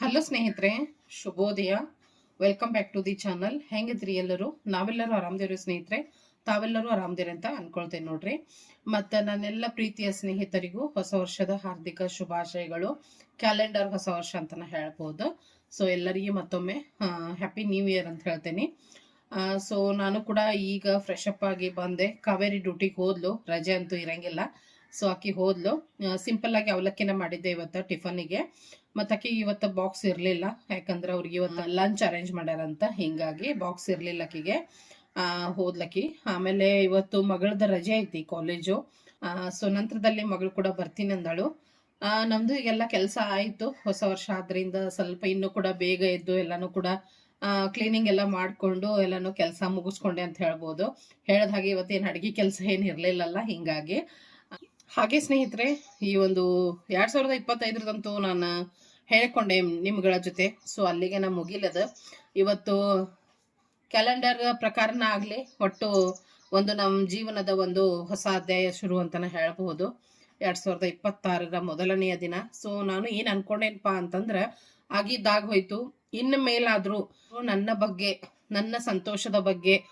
Hello ಸ್ನೇಹಿತರೆ, ಶುಭೋದಯ. Welcome back to the channel ಹೆಂಗಿದ್ರಿ ಎಲ್ಲರೂ? ನಾವೆಲ್ಲರೂ ಆರಾಮದಿರಿ ಸ್ನೇಹಿತರೆ, ತಾವೆಲ್ಲರೂ ಆರಾಮದಿರಿ ಅಂತ ಅನ್ಕೊಳ್ತೇನೆ ನೋಡ್ರಿ. ಮತ್ತು ನನ್ನೆಲ್ಲ ಪ್ರೀತಿಯ ಸ್ನೇಹಿತರಿಗೂ ಹೊಸ ವರ್ಷದ ಹಾರ್ದಿಕ ಶುಭಾಶಯಗಳು. ಕ್ಯಾಲೆಂಡರ್ ಹೊಸ ವರ್ಷ ಅಂತಲೇ ಹೇಳ್ಬೋದು. ಸೊ ಎಲ್ಲರಿಗೂ ಮತ್ತೊಮ್ಮೆ ಹ್ಯಾಪಿ ನ್ಯೂ ಇಯರ್ ಅಂತ ಹೇಳ್ತೇನೆ. ಸೊ ನಾನು ಕೂಡ ಈಗ ಫ್ರೆಶ್ ಅಪ್ ಆಗಿ ಬಂದೆ. ಕಾವೇರಿ ಡ್ಯೂಟಿಗೆ ಹೋದ್ಲು. ರಜೆ ಅಂತೂ ಇರಂಗಿಲ್ಲ. ಸೊ ಆಕಿ ಹೋದ್ಲು. ಸಿಂಪಲ್ ಆಗಿ ಅವಲಕ್ಕಿನ ಮಾಡಿದ್ದೆ ಇವತ್ತು ಟಿಫನಿಗೆ ಮತ್ತು ಆಕಿ ಇವತ್ತು ಬಾಕ್ಸ್ ಇರಲಿಲ್ಲ. ಯಾಕಂದ್ರೆ ಅವ್ರಿಗೆ ಇವತ್ತು ಲಂಚ್ ಅರೇಂಜ್ ಮಾಡ್ಯಾರಂತ. ಹಿಂಗಾಗಿ ಬಾಕ್ಸ್ ಇರಲಿಲ್ಲ ಆಕಿಗೆ. ಆ, ಹೋದ್ಲಕ್ಕಿ ಆಮೇಲೆ ಇವತ್ತು ಮಗಳದ ರಜೆ ಐತಿ ಕಾಲೇಜು ಸೊ ನಂತರದಲ್ಲಿ ಮಗಳು ಕೂಡ ಬರ್ತೀನಿ ಅಂದಳು. ಆ, ನಮ್ದು ಈಗೆಲ್ಲ ಕೆಲಸ ಆಯಿತು. ಹೊಸ ವರ್ಷ ಆದ್ರಿಂದ ಸ್ವಲ್ಪ ಇನ್ನೂ ಕೂಡ ಬೇಗ ಎದ್ದು ಎಲ್ಲಾನು ಕೂಡ ಕ್ಲೀನಿಂಗ್ ಎಲ್ಲ ಮಾಡಿಕೊಂಡು ಎಲ್ಲಾನು ಕೆಲಸ ಮುಗಿಸ್ಕೊಂಡೆ ಅಂತ ಹೇಳ್ಬೋದು. ಹೇಳ್ದ ಹಾಗೆ ಇವತ್ತೇನು ಅಡುಗೆ ಕೆಲಸ ಏನು ಇರಲಿಲ್ಲಲ್ಲ ಹಿಂಗಾಗಿ. ಹಾಗೆ ಸ್ನೇಹಿತರೆ ಈ ಒಂದು ಎರಡ್ ಸಾವಿರದ ಇಪ್ಪತ್ತೈದರದಂತೂ ನಾನು ಹೇಳ್ಕೊಂಡೆ ನಿಮ್ಗಳ ಜೊತೆ. ಸೊ ಅಲ್ಲಿಗೆ ನಾ ಮುಗಿಲದ. ಇವತ್ತು ಕ್ಯಾಲೆಂಡರ್ ಪ್ರಕಾರನ ಆಗಲಿ ಒಟ್ಟು ಒಂದು ನಮ್ಮ ಜೀವನದ ಒಂದು ಹೊಸ ಅಧ್ಯಾಯ ಶುರು ಅಂತಾನೆ ಹೇಳಬಹುದು. ಎರಡ್ ಸಾವಿರದ ಇಪ್ಪತ್ತಾರರ ಮೊದಲನೆಯ ದಿನ. ಸೊ ನಾನು ಏನು ಅನ್ಕೊಂಡೇನಪ್ಪ ಅಂತಂದ್ರೆ ಆಗಿದ್ದಾಗ ಹೋಯ್ತು. ಇನ್ನು ಮೇಲಾದರೂ ನನ್ನ ಬಗ್ಗೆ ನನ್ನ ಸಂತೋಷದ ಬಗ್ಗೆ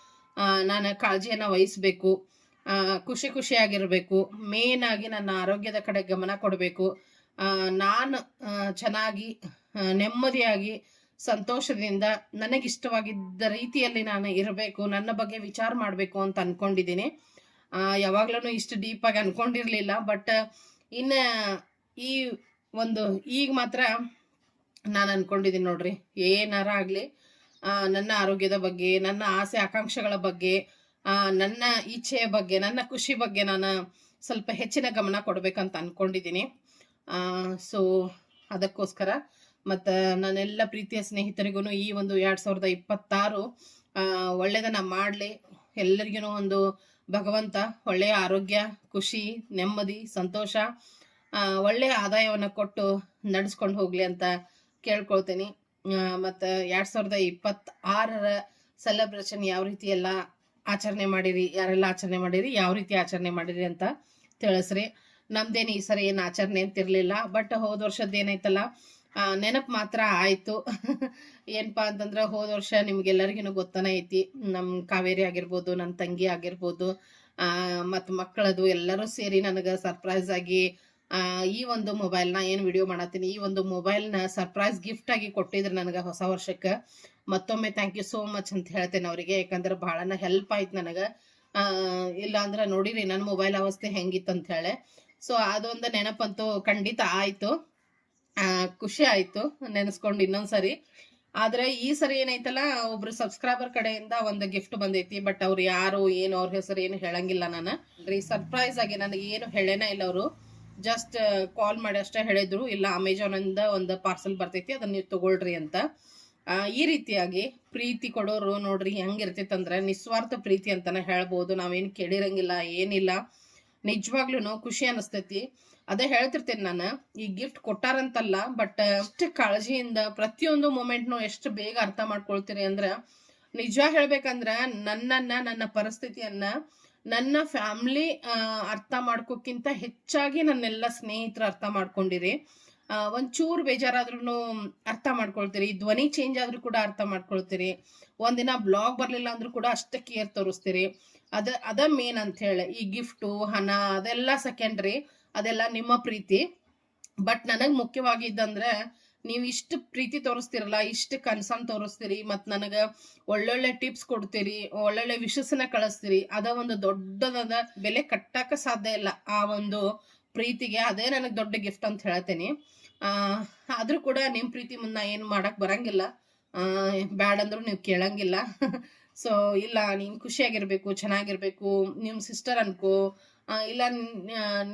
ನಾನು ಕಾಳಜಿಯನ್ನ ವಹಿಸ್ಬೇಕು. ಆ, ಖುಷಿ ಖುಷಿಯಾಗಿರಬೇಕು. ಮೇನ್ ಆಗಿ ನನ್ನ ಆರೋಗ್ಯದ ಕಡೆ ಗಮನ ಕೊಡಬೇಕು. ನಾನು ಚೆನ್ನಾಗಿ ನೆಮ್ಮದಿಯಾಗಿ, ಸಂತೋಷದಿಂದ ನನಗಿಷ್ಟವಾಗಿದ್ದ ರೀತಿಯಲ್ಲಿ ನಾನು ಇರಬೇಕು, ನನ್ನ ಬಗ್ಗೆ ವಿಚಾರ ಮಾಡಬೇಕು ಅಂತ ಅನ್ಕೊಂಡಿದ್ದೀನಿ. ಯಾವಾಗ್ಲೂ ಇಷ್ಟು ಡೀಪಾಗಿ ಅಂದ್ಕೊಂಡಿರಲಿಲ್ಲ ಬಟ್ ಇನ್ನು ಈ ಒಂದು, ಈಗ ಮಾತ್ರ ನಾನು ಅನ್ಕೊಂಡಿದ್ದೀನಿ ನೋಡ್ರಿ, ಏನಾರ ಆಗಲಿ. ನನ್ನ ಆರೋಗ್ಯದ ಬಗ್ಗೆ, ನನ್ನ ಆಸೆ, ಆಕಾಂಕ್ಷೆಗಳ ಬಗ್ಗೆ ನನ್ನ ಇಚ್ಛೆಯ ಬಗ್ಗೆ, ನನ್ನ ಖುಷಿ ಬಗ್ಗೆ ನಾನು ಸ್ವಲ್ಪ ಹೆಚ್ಚಿನ ಗಮನ ಕೊಡಬೇಕಂತ ಅನ್ಕೊಂಡಿದ್ದೀನಿ. ಸೊ ಅದಕ್ಕೋಸ್ಕರ ಮತ್ತು ನನ್ನೆಲ್ಲ ಪ್ರೀತಿಯ ಸ್ನೇಹಿತರಿಗೂ ಈ ಒಂದು ಎರಡು ಸಾವಿರದ ಇಪ್ಪತ್ತಾರು ಒಳ್ಳೆಯದನ್ನು ಮಾಡಲಿ. ಎಲ್ಲರಿಗೂ ಒಂದು ಭಗವಂತ, ಒಳ್ಳೆಯ ಆರೋಗ್ಯ, ಖುಷಿ, ನೆಮ್ಮದಿ, ಸಂತೋಷ ಒಳ್ಳೆಯ ಆದಾಯವನ್ನು ಕೊಟ್ಟು ನಡೆಸ್ಕೊಂಡು ಹೋಗಲಿ ಅಂತ ಕೇಳ್ಕೊಳ್ತೀನಿ. ಮತ್ತು ಎರಡು ಸಾವಿರದ ಇಪ್ಪತ್ತಾರರ ಸೆಲೆಬ್ರೇಷನ್ ಯಾವ ರೀತಿ ಎಲ್ಲ ಆಚರಣೆ ಮಾಡಿರಿ, ಯಾರೆಲ್ಲ ಆಚರಣೆ ಮಾಡಿರಿ, ಯಾವ ರೀತಿ ಆಚರಣೆ ಮಾಡಿರಿ ಅಂತ ತಿಳಿಸ್ರಿ. ನಮ್ದೇನು ಈ ಸರಿ ಏನು ಆಚರಣೆ ಅಂತಿರ್ಲಿಲ್ಲ ಬಟ್ ಹೋದ ವರ್ಷದ ಏನೈತಲ್ಲ ನೆನಪು ಮಾತ್ರ ಆಯಿತು. ಏನಪ್ಪ ಅಂತಂದ್ರೆ ಹೋದ ವರ್ಷ ನಿಮ್ಗೆಲ್ಲರಿಗೂ ಗೊತ್ತಾನೆ ಐತಿ. ನಮ್ಮ ಕಾವೇರಿ ಆಗಿರ್ಬೋದು ನನ್ನ ತಂಗಿ ಆಗಿರ್ಬೋದು ಮತ್ತು ಮಕ್ಕಳದು ಎಲ್ಲರೂ ಸೇರಿ ನನಗೆ ಸರ್ಪ್ರೈಸ್ ಆಗಿ ಈ ಒಂದು ಮೊಬೈಲ್ನ ಏನು ವಿಡಿಯೋ ಮಾಡತ್ತೀನಿ, ಈ ಒಂದು ಮೊಬೈಲ್ನ ಸರ್ಪ್ರೈಸ್ ಗಿಫ್ಟ್ ಆಗಿ ಕೊಟ್ಟಿದ್ರು ನನಗೆ ಹೊಸ ವರ್ಷಕ್ಕೆ. ಮತ್ತೊಮ್ಮೆ ಥ್ಯಾಂಕ್ ಯು ಸೋ ಮಚ್ ಅಂತ ಹೇಳ್ತೇನೆ ಅವರಿಗೆ. ಯಾಕಂದ್ರೆ ಭಾಳನ ಹೆಲ್ಪ್ ಆಯ್ತು ನನಗೆ. ಇಲ್ಲ ಅಂದ್ರೆ ನೋಡಿರಿ ನನ್ನ ಮೊಬೈಲ್ ಅವಸ್ಥೆ ಹೆಂಗಿತ್ತು ಅಂತ ಹೇಳಿ. ಸೊ ಅದೊಂದು ನೆನಪಂತೂ ಖಂಡಿತ ಆಯ್ತು. ಖುಷಿ ಆಯ್ತು ನೆನೆಸ್ಕೊಂಡು ಇನ್ನೊಂದ್ಸರಿ. ಆದ್ರೆ ಈ ಸರಿ ಏನೈತಲ್ಲ, ಒಬ್ರು ಸಬ್ಸ್ಕ್ರೈಬರ್ ಕಡೆಯಿಂದ ಒಂದು ಗಿಫ್ಟ್ ಬಂದೈತಿ ಬಟ್ ಅವ್ರು ಯಾರು, ಏನು, ಅವ್ರ ಹೆಸರು ಏನು ಹೇಳಂಗಿಲ್ಲ ನಾನು. ರೀ ಸರ್ಪ್ರೈಸ್ ಆಗಿ ನನಗೆ ಏನು ಹೇಳೇನೇ ಇಲ್ಲ ಅವರು. ಜಸ್ಟ್ ಕಾಲ್ ಮಾಡಿ ಅಷ್ಟೇ ಹೇಳಿದ್ರು. ಇಲ್ಲ ಅಮೆಜಾನ್ ಇಂದ ಒಂದು ಪಾರ್ಸಲ್ ಬರ್ತೈತಿ, ಅದನ್ನ ನೀವು ತಗೊಳ್ರಿ ಅಂತ. ಈ ರೀತಿಯಾಗಿ ಪ್ರೀತಿ ಕೊಡೋರು ನೋಡ್ರಿ ಹೆಂಗಿರ್ತೈತೆ ಅಂದ್ರೆ ನಿಸ್ವಾರ್ಥ ಪ್ರೀತಿ ಅಂತಾನೆ ಹೇಳ್ಬೋದು. ನಾವೇನು ಕೇಳಿರಂಗಿಲ್ಲ, ಏನಿಲ್ಲ. ನಿಜವಾಗ್ಲೂ ಖುಷಿ ಅನಿಸ್ತೈತಿ ಅದೇ ಹೇಳ್ತಿರ್ತೇನೆ ನಾನು, ಈ ಗಿಫ್ಟ್ ಕೊಟ್ಟಾರಂತಲ್ಲ ಬಟ್ ಅಷ್ಟು ಕಾಳಜಿಯಿಂದ ಪ್ರತಿಯೊಂದು ಮೂಮೆಂಟ್ನು ಎಷ್ಟು ಬೇಗ ಅರ್ಥ ಮಾಡ್ಕೊಳ್ತೀರಿ ಅಂದ್ರೆ ನಿಜ ಹೇಳ್ಬೇಕಂದ್ರ ನನ್ನನ್ನ, ನನ್ನ ಪರಿಸ್ಥಿತಿಯನ್ನ, ನನ್ನ ಫ್ಯಾಮಿಲಿ ಅರ್ಥ ಮಾಡ್ಕೋಕ್ಕಿಂತ ಹೆಚ್ಚಾಗಿ ನನ್ನೆಲ್ಲ ಸ್ನೇಹಿತರು ಅರ್ಥ ಮಾಡ್ಕೊಂಡಿರಿ. ಒಂಚೂರು ಬೇಜಾರಾದ್ರೂ ಅರ್ಥ ಮಾಡ್ಕೊಳ್ತೀರಿ. ಧ್ವನಿ ಚೇಂಜ್ ಆದ್ರೂ ಕೂಡ ಅರ್ಥ ಮಾಡ್ಕೊಳ್ತೀರಿ. ಒಂದಿನ ಬ್ಲಾಗ್ ಬರಲಿಲ್ಲ ಅಂದ್ರೂ ಕೂಡ ಅಷ್ಟೇ ಕೇರ್ ತೋರಿಸ್ತೀರಿ. ಅದ ಅದ ಮೇನ್ ಅಂತ ಹೇಳಿ. ಈ ಗಿಫ್ಟು ಹಣ ಅದೆಲ್ಲ ಸೆಕೆಂಡ್ರಿ ಅದೆಲ್ಲ ನಿಮ್ಮ ಪ್ರೀತಿ. ಬಟ್ ನನಗೆ ಮುಖ್ಯವಾಗಿದ್ದಂದ್ರೆ, ನೀವು ಇಷ್ಟು ಪ್ರೀತಿ ತೋರಿಸ್ತಿರಲ್ಲ, ಇಷ್ಟು ಕನ್ಸನ್ ತೋರಿಸ್ತೀರಿ ಮತ್ತು ನನಗೆ ಒಳ್ಳೊಳ್ಳೆ ಟಿಪ್ಸ್ ಕೊಡ್ತೀರಿ, ಒಳ್ಳೊಳ್ಳೆ ವಿಶಸ್ಸನ್ನ ಕಳಿಸ್ತೀರಿ, ಅದ ಒಂದು ದೊಡ್ಡದಾದ ಬೆಲೆ ಕಟ್ಟಕ್ಕೆ ಸಾಧ್ಯ ಇಲ್ಲ. ಆ ಒಂದು ಪ್ರೀತಿಗೆ ಅದೇ ನನಗೆ ದೊಡ್ಡ ಗಿಫ್ಟ್ ಅಂತ ಹೇಳ್ತೇನೆ. ಆದರೂ ಕೂಡ ನಿಮ್ಮ ಪ್ರೀತಿ ಮುನ್ನ ಏನು ಮಾಡಕ್ ಬರಂಗಿಲ್ಲ. ಬ್ಯಾಡ್ ಅಂದ್ರೂ ನೀವು ಕೇಳಂಗಿಲ್ಲ. ಸೊ ಇಲ್ಲ, ನೀನು ಖುಷಿಯಾಗಿರಬೇಕು, ಚೆನ್ನಾಗಿರ್ಬೇಕು ನಿಮ್ಮ ಸಿಸ್ಟರ್ ಅನ್ಕೋ ಇಲ್ಲ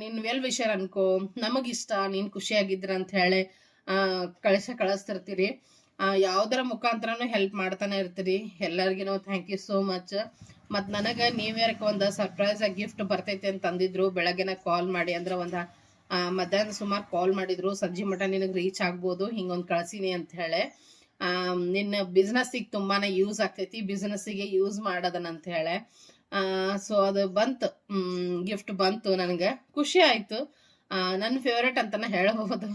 ನಿನ್ನ ವೆಲ್ ವಿಷರ್ ಅನ್ಕೋ, ನಮಗಿಷ್ಟ, ನೀನು ಖುಷಿಯಾಗಿದ್ರ ಅಂತ ಹೇಳಿ ಕಳಿಸ, ಕಳಿಸ್ತಿರ್ತೀರಿ. ಯಾವ್ದರ ಮುಖಾಂತರನು ಹೆಲ್ಪ್ ಮಾಡ್ತಾನೆ ಇರ್ತೀರಿ. ಎಲ್ಲರಿಗೂ ಥ್ಯಾಂಕ್ ಯು ಸೋ ಮಚ್ ಮತ್ತು ನನಗೆ ನ್ಯೂ ಇಯರ್ಗೆ ಒಂದು ಸರ್ಪ್ರೈಸ್ ಗಿಫ್ಟ್ ಬರ್ತೈತೆ ಅಂತ ಅಂದಿದ್ರು. ಬೆಳಗ್ಗೆನ ಕಾಲ್ ಮಾಡಿ ಅಂದ್ರೆ ಒಂದು ಮಧ್ಯಾಹ್ನ ಸುಮಾರು ಕಾಲ್ ಮಾಡಿದ್ರು. ಸಂಜೆ ಮಠ ನಿನಗೆ ರೀಚ್ ಆಗ್ಬೋದು, ಹಿಂಗೊಂದು ಕಳ್ಸೀನಿ ಅಂತ ಹೇಳಿ. ನಿನ್ನ ಬಿಸ್ನೆಸ್ಸಿಗೆ ತುಂಬಾನೇ ಯೂಸ್ ಆಗ್ತೈತಿ ಬಿಸ್ನೆಸ್ಸಿಗೆ ಯೂಸ್ ಮಾಡೋದನ್ನಂತ ಹೇಳಿ. ಸೊ ಅದು ಬಂತು. ಗಿಫ್ಟ್ ಬಂತು ನನಗೆ. ಖುಷಿ ಆಯ್ತು. ನನ್ನ ಫೇವ್ರೇಟ್ ಅಂತಾನೆ ಹೇಳಬಹುದು.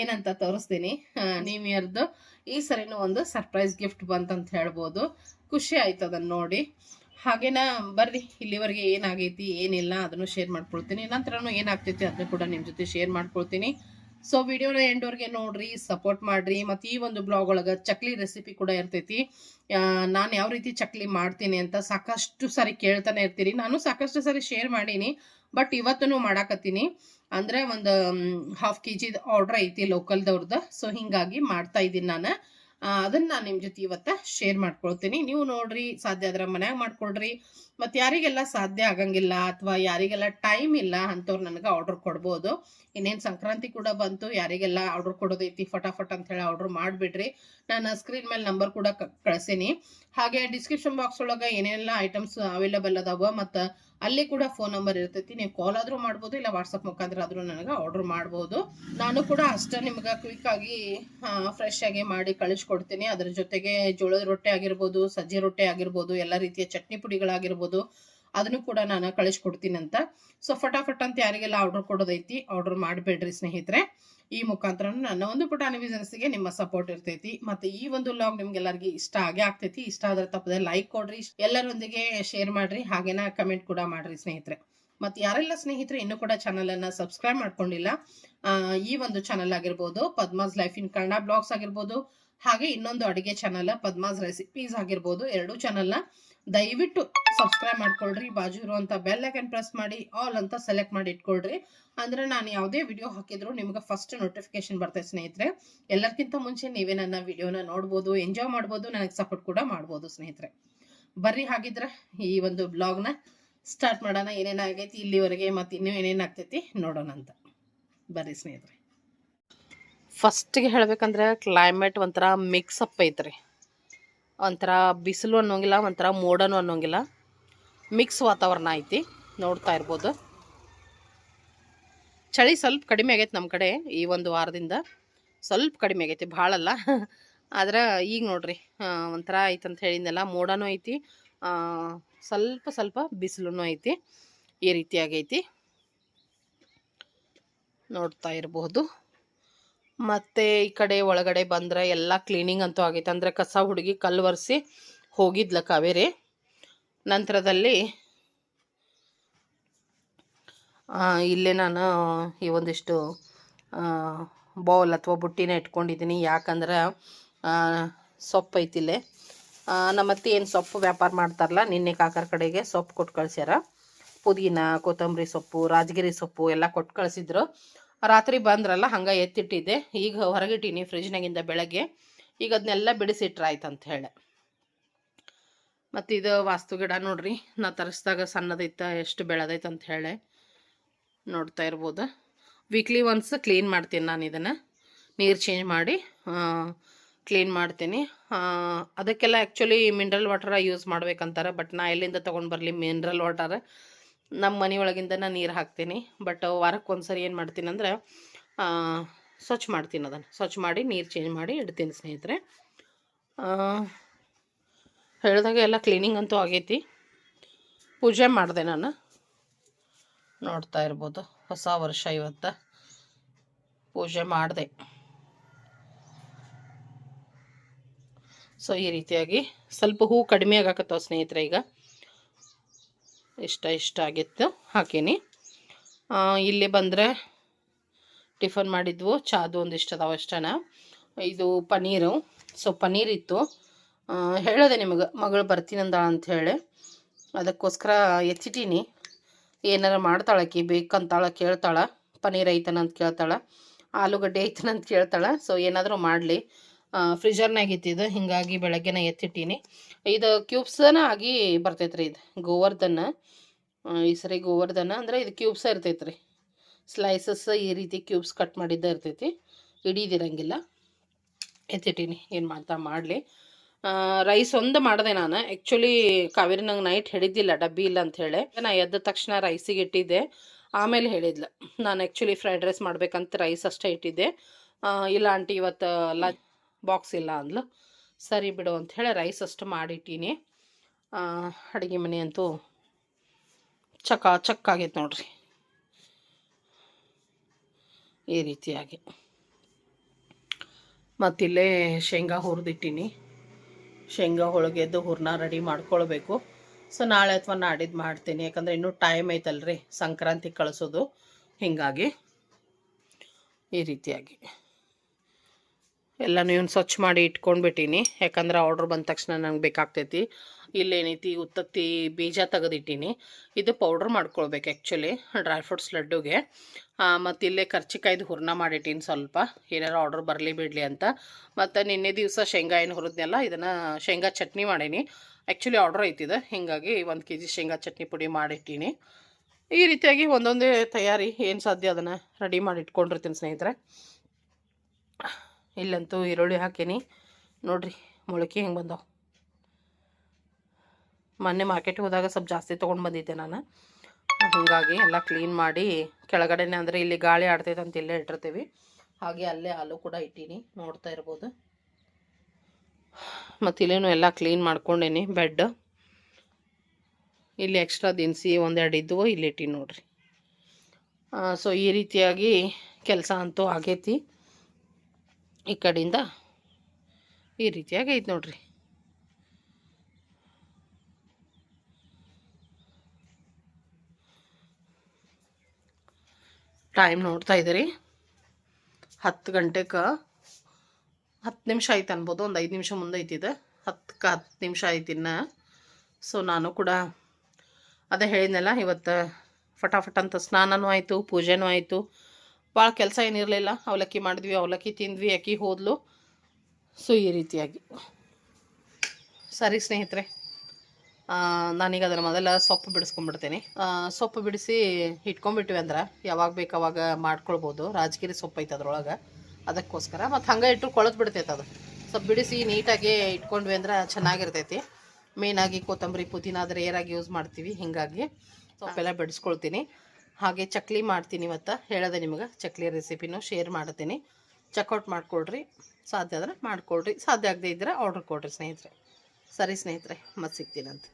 ಏನಂತ ತೋರಿಸ್ತೀನಿ. ನ್ಯೂ ಇಯರ್ದು ಈ ಸರಿನೂ ಒಂದು ಸರ್ಪ್ರೈಸ್ ಗಿಫ್ಟ್ ಬಂತಂತ ಹೇಳ್ಬೋದು. ಖುಷಿ ಆಯ್ತು ಅದನ್ನ ನೋಡಿ. ಹಾಗೇನ ಬರ್ರಿ, ಇಲ್ಲಿವರೆಗೆ ಏನಾಗೈತಿ, ಏನಿಲ್ಲ, ಅದನ್ನು ಶೇರ್ ಮಾಡ್ಕೊಳ್ತೀನಿ. ನಂತರನು ಏನಾಗ್ತೈತಿ ಅದನ್ನು ಕೂಡ ನಿಮ್ಮ ಜೊತೆ ಶೇರ್ ಮಾಡ್ಕೊಳ್ತೀನಿ. ಸೊ ವಿಡಿಯೋನ ಎಂಡೋರ್ಗೆ ನೋಡ್ರಿ ಸಪೋರ್ಟ್ ಮಾಡ್ರಿ. ಮತ್ತೆ ಈ ಒಂದು ಬ್ಲಾಗ್ ಒಳಗೆ ಚಕ್ಲಿ ರೆಸಿಪಿ ಕೂಡ ಇರ್ತೈತಿ. ನಾನು ಯಾವ ರೀತಿ ಚಕ್ಲಿ ಮಾಡ್ತೀನಿ ಅಂತ ಸಾಕಷ್ಟು ಸಾರಿ ಕೇಳ್ತಾನೆ ಇರ್ತೀರಿ. ನಾನು ಸಾಕಷ್ಟು ಸಾರಿ ಶೇರ್ ಮಾಡೀನಿ ಬಟ್ ಇವತ್ತೂ ಮಾಡಾಕತ್ತೀನಿ. ಅಂದ್ರೆ ಒಂದು ಹಾಫ್ ಕೆ ಜಿದು ಆರ್ಡರ್ ಐತಿ ಲೋಕಲ್ದವ್ರದ್ದು ಸೊ ಹಿಂಗಾಗಿ ಮಾಡ್ತಾ ಇದ್ದೀನಿ ನಾನು. ಅದನ್ನ ನಾನು ನಿಮ್ಮ ಜೊತೆ ಇವತ್ತ ಶೇರ್ ಮಾಡ್ಕೊಳ್ತೀನಿ. ನೀವು ನೋಡ್ರಿ, ಸಾಧ್ಯ ಆದ್ರೆ ಮನ್ಯಾಗ ಮಾಡ್ಕೊಳ್ರಿ. ಮತ್ತು ಯಾರಿಗೆಲ್ಲ ಸಾಧ್ಯ ಆಗಂಗಿಲ್ಲ ಅಥವಾ ಯಾರಿಗೆಲ್ಲ ಟೈಮ್ ಇಲ್ಲ ಅಂಥವ್ರು ನನಗೆ ಆರ್ಡರ್ ಕೊಡ್ಬೋದು. ಇನ್ನೇನು ಸಂಕ್ರಾಂತಿ ಕೂಡ ಬಂತು, ಯಾರಿಗೆಲ್ಲ ಆರ್ಡರ್ ಕೊಡೋದೈತಿ, ಫಟಾಫಟ್ ಅಂತ ಹೇಳಿ ಆರ್ಡರ್ ಮಾಡಿಬಿಡ್ರಿ. ನಾನು ಸ್ಕ್ರೀನ್ ಮೇಲೆ ನಂಬರ್ ಕೂಡ ಕಳ್ಸೀನಿ. ಹಾಗೆ ಡಿಸ್ಕ್ರಿಪ್ಷನ್ ಬಾಕ್ಸ್ ಒಳಗೆ ಏನೇನೆಲ್ಲ ಐಟಮ್ಸ್ ಅವೈಲೇಬಲ್ ಅದಾವ ಮತ್ತು ಅಲ್ಲಿ ಕೂಡ ಫೋನ್ ನಂಬರ್ ಇರ್ತೈತಿ. ನೀವು ಕಾಲ್ ಆದ್ರೂ ಮಾಡ್ಬೋದು, ಇಲ್ಲ ವಾಟ್ಸಪ್ ಮುಖಾಂತರ ಆದ್ರೂ ನನಗೆ ಆರ್ಡರ್ ಮಾಡ್ಬೋದು. ನಾನು ಕೂಡ ಅಷ್ಟೇ ನಿಮ್ಗೆ ಕ್ವಿಕ್ ಆಗಿ ಫ್ರೆಶ್ ಆಗಿ ಮಾಡಿ ಕಳಿಸ್ಕೊಡ್ತೀನಿ. ಅದ್ರ ಜೊತೆಗೆ ಜೋಳದ ರೊಟ್ಟಿ ಆಗಿರ್ಬೋದು, ಸಜ್ಜೆ ರೊಟ್ಟಿ ಆಗಿರ್ಬೋದು, ಎಲ್ಲ ರೀತಿಯ ಚಟ್ನಿ ಪುಡಿಗಳಾಗಿರ್ಬೋದು, ಅದನ್ನು ಕೂಡ ನಾನು ಕಳಿಸ್ಕೊಡ್ತೀನಿ ಅಂತ ಸೊ ಫಟಾಫಟ್ ಅಂತ ಯಾರಿಗೆಲ್ಲ ಆರ್ಡರ್ ಕೊಡೋದೈತಿ ಆರ್ಡರ್ ಮಾಡಬೇಡ್ರಿ ಸ್ನೇಹಿತರೆ. ಈ ಮುಖಾಂತರ ನನ್ನ ಒಂದು ಪುಟಾಣಿ ಬಿಸ್ನೆಸ್ಗೆ ನಿಮ್ಮ ಸಪೋರ್ಟ್ ಇರ್ತೈತಿ. ಮತ್ತೆ ಈ ಒಂದು ಲಾಗ್ ನಿಮ್ಗೆಲ್ಲರಿಗೆ ಇಷ್ಟ ಆಗೇ ಆಗ್ತೈತಿ. ಇಷ್ಟ ಆದ್ರೆ ತಪ್ಪದೆ ಲೈಕ್ ಕೊಡ್ರಿ. ಎಲ್ಲರೊಂದಿಗೆ ಶೇರ್ ಮಾಡ್ರಿ. ಹಾಗೇನ ಕಮೆಂಟ್ ಕೂಡ ಮಾಡ್ರಿ ಸ್ನೇಹಿತರೆ. ಮತ್ತೆ ಯಾರೆಲ್ಲ ಸ್ನೇಹಿತರೆ ಇನ್ನೂ ಕೂಡ ಚಾನಲ್ ಅನ್ನ ಸಬ್ಸ್ಕ್ರೈಬ್ ಮಾಡ್ಕೊಂಡಿಲ್ಲ ಈ ಒಂದು ಚಾನಲ್ ಆಗಿರ್ಬೋದು, Padma's life in Kannada blogs ಆಗಿರ್ಬೋದು, ಹಾಗೆ ಇನ್ನೊಂದು ಅಡುಗೆ ಚಾನಲ್ ಪದ್ಮಾಸ್ ರೆಸಿಪೀಸ್ ಆಗಿರ್ಬೋದು, ಎರಡೂ ಚಾನಲ್ನ ದಯವಿಟ್ಟು ಸಬ್ಸ್ಕ್ರೈಬ್ ಮಾಡ್ಕೊಳ್ರಿ. ಬಾಜು ಇರುವಂತ ಬೆಲ್ ಐಕನ್ ಪ್ರೆಸ್ ಮಾಡಿ ಆಲ್ ಅಂತ ಸೆಲೆಕ್ಟ್ ಮಾಡಿ ಇಟ್ಕೊಳ್ರಿ. ಅಂದ್ರೆ ನಾನು ಯಾವುದೇ ವಿಡಿಯೋ ಹಾಕಿದ್ರು ನಿಮ್ಗೆ ಫಸ್ಟ್ ನೋಟಿಫಿಕೇಶನ್ ಬರ್ತೈತೆ ಸ್ನೇಹಿತರೆ. ಎಲ್ಲರಿಗಿಂತ ಮುಂಚೆ ನೀವೇ ನನ್ನ ವಿಡಿಯೋನ ನೋಡ್ಬೋದು ಎಂಜಾಯ್ ಮಾಡ್ಬೋದು, ನನಗೆ ಸಪೋರ್ಟ್ ಕೂಡ ಮಾಡ್ಬೋದು ಸ್ನೇಹಿತರೆ. ಬರ್ರಿ ಹಾಗಿದ್ರೆ ಈ ಒಂದು ಬ್ಲಾಗ್ನ ಸ್ಟಾರ್ಟ್ ಮಾಡೋಣ. ಏನೇನಾಗೈತಿ ಇಲ್ಲಿವರೆಗೆ ಮತ್ತು ಇನ್ನೂ ಏನೇನಾಗ್ತೈತಿ ನೋಡೋಣ ಅಂತ. ಬರ್ರಿ ಸ್ನೇಹಿತರೆ. ಫಸ್ಟ್ಗೆ ಹೇಳಬೇಕಂದ್ರೆ ಕ್ಲೈಮೇಟ್ ಒಂಥರ ಮಿಕ್ಸ್ ಅಪ್ ಐತ್ರಿ. ಒಂಥರ ಬಿಸಿಲು ಅನ್ನೋಂಗಿಲ್ಲ, ಒಂಥರ ಮೋಡನು ಅನ್ನೋಂಗಿಲ್ಲ. ಮಿಕ್ಸ್ ವಾತಾವರಣ ಐತಿ, ನೋಡ್ತಾ ಇರ್ಬೋದು. ಚಳಿ ಸ್ವಲ್ಪ ಕಡಿಮೆ ಆಗೈತೆ ನಮ್ಮ ಕಡೆ ಈ ಒಂದು ವಾರದಿಂದ. ಸ್ವಲ್ಪ ಕಡಿಮೆ ಆಗೈತಿ, ಭಾಳಲ್ಲ. ಆದ್ರೆ ಈಗ ನೋಡ್ರಿ ಒಂಥರ ಐತೆ ಅಂತ ಹೇಳಿದ್ನಲ್ಲ, ಮೋಡನೂ ಐತಿ ಸ್ವಲ್ಪ ಸ್ವಲ್ಪ ಬಿಸಿಲು ಐತಿ, ಈ ರೀತಿ ಆಗೈತಿ. ನೋಡ್ತಾ ಇರಬಹುದು ಮತ್ತು ಈ ಕಡೆ ಒಳಗಡೆ ಬಂದ್ರೆ ಎಲ್ಲ ಕ್ಲೀನಿಂಗ್ ಅಂತೂ ಆಗೈತೆ. ಅಂದರೆ ಕಸ ಹುಡುಗಿ ಕಲ್ಲು ಒರೆಸಿ ಹೋಗಿದ್ಲ ಕಾವೇರಿ. ನಂತರದಲ್ಲಿ ಇಲ್ಲೇ ನಾನು ಈ ಒಂದಿಷ್ಟು ಬೌಲ್ ಅಥವಾ ಬುಟ್ಟಿನ ಇಟ್ಕೊಂಡಿದ್ದೀನಿ. ಯಾಕಂದ್ರೆ ಸೊಪ್ಪು ಐತಿಲ್ಲೇ ನಮ್ಮ ಅತ್ತೆ ಏನು ಸೊಪ್ಪು ವ್ಯಾಪಾರ ಮಾಡ್ತಾರಲ್ಲ, ನಿನ್ನೆ ಕಾಕರ ಕಡೆಗೆ ಸೊಪ್ಪು ಕೊಟ್ಟು ಕಳ್ಸ್ಯಾರ. ಪುದೀನ, ಕೊತ್ತಂಬರಿ ಸೊಪ್ಪು, ರಾಜಗಿರಿ ಸೊಪ್ಪು ಎಲ್ಲ ಕೊಟ್ಟು ಕಳಿಸಿದ್ರು. ರಾತ್ರಿ ಬಂದ್ರಲ್ಲ, ಹಂಗೆ ಎತ್ತಿಟ್ಟಿದ್ದೆ. ಈಗ ಹೊರಗಿಟ್ಟೀನಿ ಫ್ರಿಜ್ನಾಗಿಂದ ಬೆಳಗ್ಗೆ. ಈಗ ಅದನ್ನೆಲ್ಲ ಬಿಡಿಸಿಟ್ರೆ ಆಯ್ತು ಅಂತ ಹೇಳಿ. ಮತ್ತು ಇದು ವಾಸ್ತು ಗಿಡ ನೋಡ್ರಿ, ನಾ ತರಿಸ್ದಾಗ ಸಣ್ಣದೈತ ಎಷ್ಟು ಬೆಳೆದೈತೆ ಅಂತ ಹೇಳಿ. ನೋಡ್ತಾ ಇರ್ಬೋದು. ವೀಕ್ಲಿ ಒನ್ಸ್ ಕ್ಲೀನ್ ಮಾಡ್ತೀನಿ ನಾನು ಇದನ್ನು. ನೀರು ಚೇಂಜ್ ಮಾಡಿ ಕ್ಲೀನ್ ಮಾಡ್ತೀನಿ. ಅದಕ್ಕೆಲ್ಲ ಆ್ಯಕ್ಚುಲಿ ಮಿನರಲ್ ವಾಟರ ಯೂಸ್ ಮಾಡ್ಬೇಕಂತಾರೆ ಬಟ್ ನಾ ಎಲ್ಲಿಂದ ತೊಗೊಂಡು ಬರಲಿ ಮಿನರಲ್ ವಾಟರ್ ನಮ್ಮ ಮನೆ ಒಳಗಿಂದ ನಾನು ನೀರು ಹಾಕ್ತೀನಿ. ಬಟ್ ವಾರಕ್ಕೆ ಒಂದ್ಸರಿ ಏನು ಮಾಡ್ತೀನಿ ಅಂದ್ರೆ ಸ್ವಚ್ಛ ಮಾಡ್ತೀನಿ ಅದನ್ನು. ಸ್ವಚ್ಛ ಮಾಡಿ, ನೀರು ಚೇಂಜ್ ಮಾಡಿ ಇಡ್ತೀನಿ ಸ್ನೇಹಿತರೆ. ಹೇಳಿದಾಗ ಎಲ್ಲ ಕ್ಲೀನಿಂಗ್ ಅಂತೂ ಆಗೈತಿ. ಪೂಜೆ ಮಾಡಿದೆ ನಾನು. ನೋಡ್ತಾ ಇರ್ಬೋದು, ಹೊಸ ವರ್ಷ ಇವತ್ತು. ಪೂಜೆ ಮಾಡಿದೆ. ಸೊ ಈ ರೀತಿಯಾಗಿ ಸ್ವಲ್ಪ ಹೂ ಕಡಿಮೆ ಆಗಾಕತ್ತವ ಸ್ನೇಹಿತರೆ ಈಗ. ಇಷ್ಟ ಇಷ್ಟ ಆಗಿತ್ತು, ಹಾಕೀನಿ. ಇಲ್ಲಿ ಬಂದರೆ ಟಿಫನ್ ಮಾಡಿದ್ವು, ಚಾದು ಒಂದಿಷ್ಟು ಅದಾವ ಅಷ್ಟೇನ. ಇದು ಪನ್ನೀರು ಸೊ ಪನ್ನೀರ್ ಇತ್ತು. ಹೇಳೋದೆ ನಿಮಗೆ, ಮಗಳು ಬರ್ತೀನಂದ ಅಂತ ಹೇಳಿ. ಅದಕ್ಕೋಸ್ಕರ ಎತ್ತಿಟ್ಟೀನಿ ಏನಾರ ಮಾಡ್ತಾಳಕಿ ಬೇಕಂತಾಳ ಕೇಳ್ತಾಳೆ. ಪನ್ನೀರ್ ಐತನ ಅಂತ ಕೇಳ್ತಾಳೆ. ಆಲೂಗಡ್ಡೆ ಐತನ ಅಂತ ಕೇಳ್ತಾಳೆ. ಸೊ ಏನಾದರೂ ಮಾಡಲಿ. ಫ್ರಿಜರ್ನಾಗ ಇತ್ತಿದ್ದು ಹಿಂಗಾಗಿ ಬೆಳಗ್ಗೆನ ಎತ್ತಿಟ್ಟೀನಿ. ಇದು ಕ್ಯೂಬ್ಸನ ಆಗಿ ಬರ್ತೈತ್ರಿ ಇದು, ಗೋವರ್ಧನ. ಈ ಸರಿ ಗೋವರ್ಧನ ಅಂದರೆ ಇದು ಕ್ಯೂಬ್ಸ ಇರ್ತೈತ್ರಿ. ಸ್ಲೈಸಸ್ ಈ ರೀತಿ ಕ್ಯೂಬ್ಸ್ ಕಟ್ ಮಾಡಿದ್ದ ಇರ್ತೈತಿ. ಇಡೀದಿರಂಗಿಲ್ಲ ಎತ್ತಿಟ್ಟೀನಿ. ಏನು ಮಾಡ್ತಾ ಮಾಡಲಿ. ರೈಸ್ ಒಂದು ಮಾಡಿದೆ ನಾನು. ಆ್ಯಕ್ಚುಲಿ ಕಾವೇರಿ ನಂಗೆ ನೈಟ್ ಹಿಡಿದಿಲ್ಲ, ಡಬ್ಬಿ ಇಲ್ಲ ಅಂತ ಹೇಳಿ. ನಾ ಎದ್ದ ತಕ್ಷಣ ರೈಸಿಗೆ ಇಟ್ಟಿದ್ದೆ. ಆಮೇಲೆ ಹೇಳಿದ್ಲು. ನಾನು ಆ್ಯಕ್ಚುಲಿ ಫ್ರೈಡ್ ರೈಸ್ ಮಾಡ್ಬೇಕಂತ ರೈಸ್ ಅಷ್ಟೇ ಇಟ್ಟಿದ್ದೆ. ಇಲ್ಲ ಆಂಟಿ ಇವತ್ತು ಲ ಬಾಕ್ಸ್ ಇಲ್ಲ ಅಂದ್ಲು. ಸರಿ ಬಿಡು ಅಂತ ಹೇಳಿ ರೈಸ್ ಅಷ್ಟು ಮಾಡಿಟ್ಟೀನಿ. ಅಡುಗೆ ಮನೆ ಅಂತೂ ಚಕ ಚಕ್ಕಾಗೈತೆ ನೋಡ್ರಿ. ಈ ರೀತಿಯಾಗಿ. ಮತ್ತಿಲ್ಲೇ ಶೇಂಗಾ ಹುರಿದಿಟ್ಟೀನಿ. ಶೇಂಗಾ ಹೋಳಿಗೆದ್ದು ಹುರ್ನ ರೆಡಿ ಮಾಡ್ಕೊಳ್ಬೇಕು. ಸೊ, ನಾಳೆ ಅಥವಾ ನಾಡಿದ್ದು ಮಾಡ್ತೀನಿ. ಯಾಕಂದರೆ ಇನ್ನೂ ಟೈಮ್ ಐತಲ್ರಿ ಸಂಕ್ರಾಂತಿ ಕಳಿಸೋದು. ಹೀಗಾಗಿ ಈ ರೀತಿಯಾಗಿ. ಎಲ್ಲನೂ ಇವ್ನು ಸ್ವಚ್ಛ ಮಾಡಿ ಇಟ್ಕೊಂಡ್ಬಿಟ್ಟೀನಿ. ಯಾಕಂದ್ರೆ ಆರ್ಡ್ರ್ ಬಂದ ತಕ್ಷಣ ನಂಗೆ ಬೇಕಾಗ್ತೈತಿ. ಇಲ್ಲೇನೈತಿ ಉತ್ತತ್ತಿ ಬೀಜ ತೆಗೆದಿಟ್ಟೀನಿ. ಇದು ಪೌಡ್ರ್ ಮಾಡ್ಕೊಳ್ಬೇಕು ಆ್ಯಕ್ಚುಲಿ ಡ್ರೈ ಫ್ರೂಟ್ಸ್ ಲಡ್ಡುಗೆ. ಮತ್ತು ಇಲ್ಲೇ ಕರ್ಚಿಕಾಯ್ದು ಹೂರ್ಣ ಮಾಡಿಟ್ಟೀನಿ ಸ್ವಲ್ಪ. ಏನಾರು ಆರ್ಡ್ರ್ ಬರಲಿ ಬಿಡಲಿ ಅಂತ. ಮತ್ತು ನಿನ್ನೆ ದಿವಸ ಶೇಂಗಾ ಏನು ಹುರಿದ್ನೆಲ್ಲ, ಇದನ್ನು ಶೇಂಗಾ ಚಟ್ನಿ ಮಾಡೀನಿ. ಆ್ಯಕ್ಚುಲಿ ಆರ್ಡ್ರ್ ಐತಿದೆ ಹೀಗಾಗಿ ಒಂದು ಕೆ ಜಿ ಶೇಂಗಾ ಚಟ್ನಿ ಪುಡಿ ಮಾಡಿಟ್ಟೀನಿ. ಈ ರೀತಿಯಾಗಿ ಒಂದೊಂದೇ ತಯಾರಿ ಏನು ಸಾಧ್ಯ ಅದನ್ನು ರೆಡಿ ಮಾಡಿ ಇಟ್ಕೊಂಡಿರ್ತೀನಿ ಸ್ನೇಹಿತರೆ. ಇಲ್ಲಂತೂ ಈರುಳ್ಳಿ ಹಾಕೀನಿ. ನೋಡ್ರಿ, ಮೊಳಕೆ ಹೆಂಗೆ ಬಂದವು. ಮೊನ್ನೆ ಮಾರ್ಕೆಟ್ಗೆ ಹೋದಾಗ ಸ್ವಲ್ಪ ಜಾಸ್ತಿ ತೊಗೊಂಡು ಬಂದಿದ್ದೆ ನಾನು. ಹಾಗಾಗಿ ಎಲ್ಲ ಕ್ಲೀನ್ ಮಾಡಿ ಕೆಳಗಡೆನೆ ಅಂದರೆ ಇಲ್ಲಿ ಗಾಳಿ ಆಡ್ತೈತೆ ಅಂತ ಇಲ್ಲೇ ಇಟ್ಟಿರ್ತೀವಿ. ಹಾಗೆ ಅಲ್ಲೇ ಹಾಲು ಕೂಡ ಇಟ್ಟೀನಿ, ನೋಡ್ತಾ ಇರ್ಬೋದು. ಮತ್ತು ಇಲ್ಲೇನು ಎಲ್ಲ ಕ್ಲೀನ್ ಮಾಡ್ಕೊಂಡೇನಿ ಬೆಡ್ ಇಲ್ಲಿ ಎಕ್ಸ್ಟ್ರಾ ದಿನಸಿ ಒಂದೆರಡು ಇದ್ದವು ಇಲ್ಲಿ ಇಟ್ಟೀನಿ ನೋಡ್ರಿ. ಸೊ ಈ ರೀತಿಯಾಗಿ ಕೆಲಸ ಅಂತೂ ಆಗೈತಿ. ಈ ಕಡೆಯಿಂದ ಈ ರೀತಿಯಾಗಿ ಐತೆ ನೋಡ್ರಿ. ಟೈಮ್ ನೋಡ್ತಾ ಇದ್ದೀರಿ. ಹತ್ತು ಗಂಟೆಗೆ ಹತ್ತು ನಿಮಿಷ ಆಯ್ತು ಅನ್ಬೋದು, ಒಂದು ಐದು ನಿಮಿಷ ಮುಂದೆ ಐತಿದೆ ಹತ್ತಕ್ಕೆ ಹತ್ತು ನಿಮಿಷ ಆಯ್ತಿನ್ನ ಸೊ ನಾನು ಕೂಡ ಅದೇ ಹೇಳಿದ್ನಲ್ಲ, ಇವತ್ತು ಫಟಾಫಟ್ ಅಂತ ಸ್ನಾನನೂ ಆಯಿತು, ಪೂಜೆನೂ ಆಯಿತು. ಭಾಳ ಕೆಲಸ ಏನಿರಲಿಲ್ಲ ಅವಲಕ್ಕಿ ಮಾಡಿದ್ವಿ, ಅವಲಕ್ಕಿ ತಿಂದ್ವಿ, ಅಕ್ಕಿ ಹೋದ್ಲು. ಸೊ ಈ ರೀತಿಯಾಗಿ. ಸರಿ ಸ್ನೇಹಿತರೆ ನಾನೀಗ ಅದನ್ನು ಮೊದಲ ಸೊಪ್ಪು ಬಿಡಿಸ್ಕೊಂಡ್ಬಿಡ್ತೀನಿ. ಸೊಪ್ಪು ಬಿಡಿಸಿ ಇಟ್ಕೊಂಡ್ಬಿಟ್ವಿ ಅಂದ್ರೆ ಯಾವಾಗ ಬೇಕು ಅವಾಗ ಮಾಡ್ಕೊಳ್ಬೋದು. ರಾಜಗಿರಿ ಸೊಪ್ಪು ಐತೆ ಅದ್ರೊಳಗೆ. ಅದಕ್ಕೋಸ್ಕರ. ಮತ್ತು ಹಂಗೆ ಇಟ್ಟು ಕೊಳತು ಬಿಡ್ತೈತೆ ಅದು. ಸೊಪ್ಪು ಬಿಡಿಸಿ ನೀಟಾಗಿ ಇಟ್ಕೊಂಡ್ವಿ ಅಂದ್ರೆ ಚೆನ್ನಾಗಿರ್ತೈತಿ. ಮೇನಾಗಿ ಕೊತ್ತಂಬರಿ, ಪುದೀನ ಆದರೆ ಏರಾಗಿ ಯೂಸ್ ಮಾಡ್ತೀವಿ. ಹೀಗಾಗಿ ಸೊಪ್ಪೆಲ್ಲ ಬಿಡಿಸ್ಕೊಳ್ತೀನಿ. ಹಾಗೆ ಚಕ್ಲಿ ಮಾಡ್ತೀನಿ ಇವತ್ತು. ಹೇಳೋದೆ ನಿಮಗೆ ಚಕ್ಲಿ ರೆಸಿಪಿನೂ ಶೇರ್ ಮಾಡ್ತೀನಿ. ಚೆಕ್ಔಟ್ ಮಾಡಿಕೊಡ್ರಿ. ಸಾಧ್ಯ ಆದರೆ ಮಾಡಿಕೊಡ್ರಿ. ಸಾಧ್ಯ ಆಗದೆ ಇದ್ದರೆ ಆರ್ಡ್ರ್ ಕೊಡ್ರಿ ಸ್ನೇಹಿತರೆ. ಸರಿ ಸ್ನೇಹಿತರೆ ಮತ್ತೆ ಸಿಗ್ತೀನಂತ